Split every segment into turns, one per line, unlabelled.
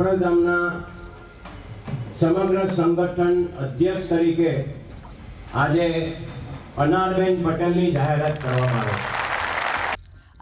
ખોડલધામના સમગ્ર સંગઠન અધ્યક્ષ તરીકે આજે અનારબેન પટેલની જાહેરાત કરવામાં આવે.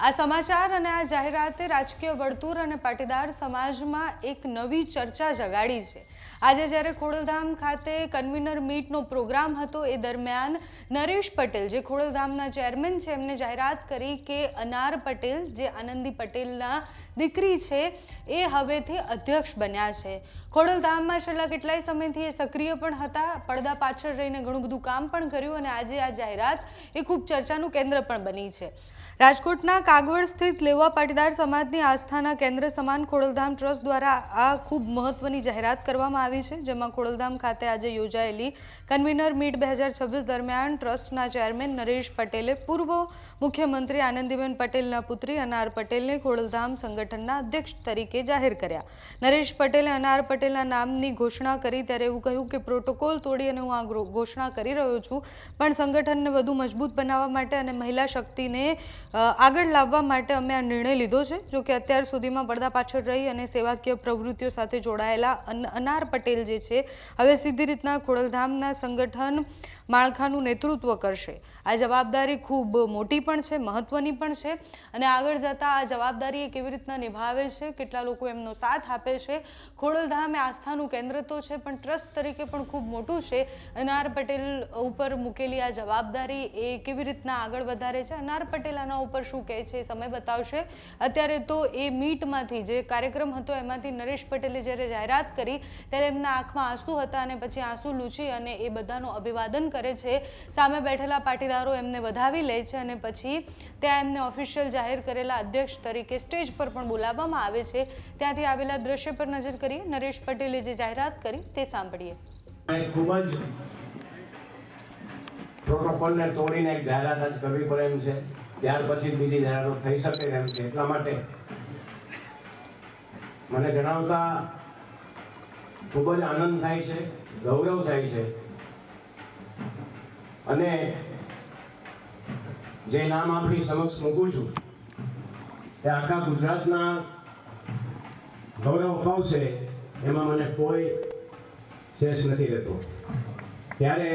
આ સમાચાર અને આ જાહેરાતે રાજકીય વર્તુળ અને પાટીદાર સમાજમાં એક નવી ચર્ચા જગાડી છે. આજે જ્યારે ખોડલધામ ખાતે કન્વીનર મીટનો પ્રોગ્રામ હતો, એ દરમિયાન નરેશ પટેલ, જે ખોડલધામના ચેરમેન છે, એમને જાહેરાત કરી કે અનાર પટેલ, જે આનંદી પટેલના દીકરી છે, એ હવેથી અધ્યક્ષ બન્યા છે. ખોડલધામમાં છેલ્લા કેટલાય સમયથી એ સક્રિય પણ હતા, પડદા પાછળ રહીને ઘણું બધું કામ પણ કર્યું અને આજે આ જાહેરાત એ ખૂબ ચર્ચાનું કેન્દ્ર પણ બની છે. રાજકોટના કાગવડ સ્થિત લેવા પાટીદાર સમાજની આસ્થાના કેન્દ્ર સમાન ખોડલધામ ટ્રસ્ટ દ્વારા આ ખૂબ મહત્વની જાહેરાત કરવામાં આવી છે, જેમાં ખોડલધામ ખાતે આજે યોજાયેલી કન્વીનર મીટ બે હજાર છવ્વીસ દરમિયાન ટ્રસ્ટના ચેરમેન નરેશ પટેલે, પૂર્વ મુખ્યમંત્રી આનંદીબેન પટેલના પુત્રી અનાર પટેલને ખોડલધામ સંગઠનના અધ્યક્ષ તરીકે જાહેર કર્યા. નરેશ પટેલે અનાર પટેલના નામની ઘોષણા કરી ત્યારે એવું કહ્યું કે, પ્રોટોકોલ તોડી અને હું આ ઘોષણા કરી રહ્યો છું, પણ સંગઠનને વધુ મજબૂત બનાવવા માટે અને મહિલા શક્તિને આગળ લાવવા માટે અમે આ નિર્ણય લીધો છે, જો કે અત્યાર સુધીમાં પડદા પાછળ રહી અને સેવાકીય પ્રવૃત્તિઓ સાથે જોડાયેલા અન- અનાર પટેલ જે છે, હવે સીધી રીતના ખોડલધામના સંગઠન માળખાનું નેતૃત્વ કરશે. આ જવાબદારી ખૂબ મોટી પણ છે, મહત્વની પણ છે અને આગળ જતાં આ જવાબદારી એ કેવી રીતના નિભાવે છે, કેટલા લોકો એમનો સાથ આપે છે. ખોડલધામ એ આસ્થાનું કેન્દ્ર તો છે, પણ ટ્રસ્ટ તરીકે પણ ખૂબ મોટું છે. અનાર પટેલ ઉપર મૂકેલી આ જવાબદારી એ કેવી રીતના આગળ વધારે છે? અનાર પટેલ આના ઉપર શું કહે છે? એ સમય બતાવશે. અત્યારે તો એ મીટમાંથી જે કાર્યક્રમ હતો, એમાંથી નરેશ પટેલે જ્યારે જાહેરાત કરી, ત્યારે એમના આંખમાં આંસુ હતા અને પછી આંસુ લૂછી અને એ બધાનું અભિવાદન કરે છે. સામે બેઠેલા પાટીદારો એમને વધાવી લે છે અને પછી ત્યાં એમને ઓફિશિયલ જાહેર કરેલા અધ્યક્ષ તરીકે સ્ટેજ પર પણ બોલાવવામાં આવે છે. ત્યાંથી આવેલા દ્રશ્ય પર નજર કરીએ. નરેશ પટેલે જે જાહેરાત કરી, તે સાંભળીએ.
ખૂબ જ પ્રોટોકોલને તોડીને એક જાહેરાત આજ કરવી પડે એમ છે. ત્યાર પછી બીજી જાહેરાત થઈ શકે એમ છે એટલા માટે. મને જણાવતા ખૂબ જ આનંદ થાય છે ગૌરવ થાય છે. અને જે નામ આપણી સમક્ષ મૂકું છું તે આખા ગુજરાતના ગૌરવ અપાવશે એમાં મને કોઈ શેષ નથી રહેતો. ત્યારે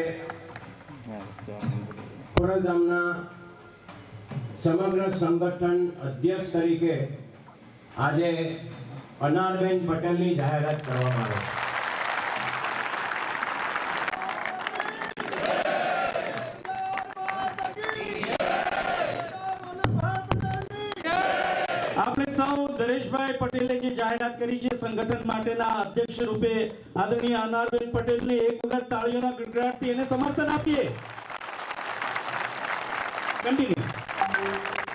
ખોડલધામના સમગ્ર સંગઠન અધ્યક્ષ તરીકે આજે અનારબેન પટેલની જાહેરાત કરવામાં આવે.
આપણે સૌ દરેશભાઈ પટેલે જે જાહેરાત કરી છે, સંગઠન માટેના અધ્યક્ષ રૂપે આદરણીય અનારબેન પટેલને એક વખત તાળીઓના ગડગડાટથી સમર્થન આપીએ. Continue Thank you.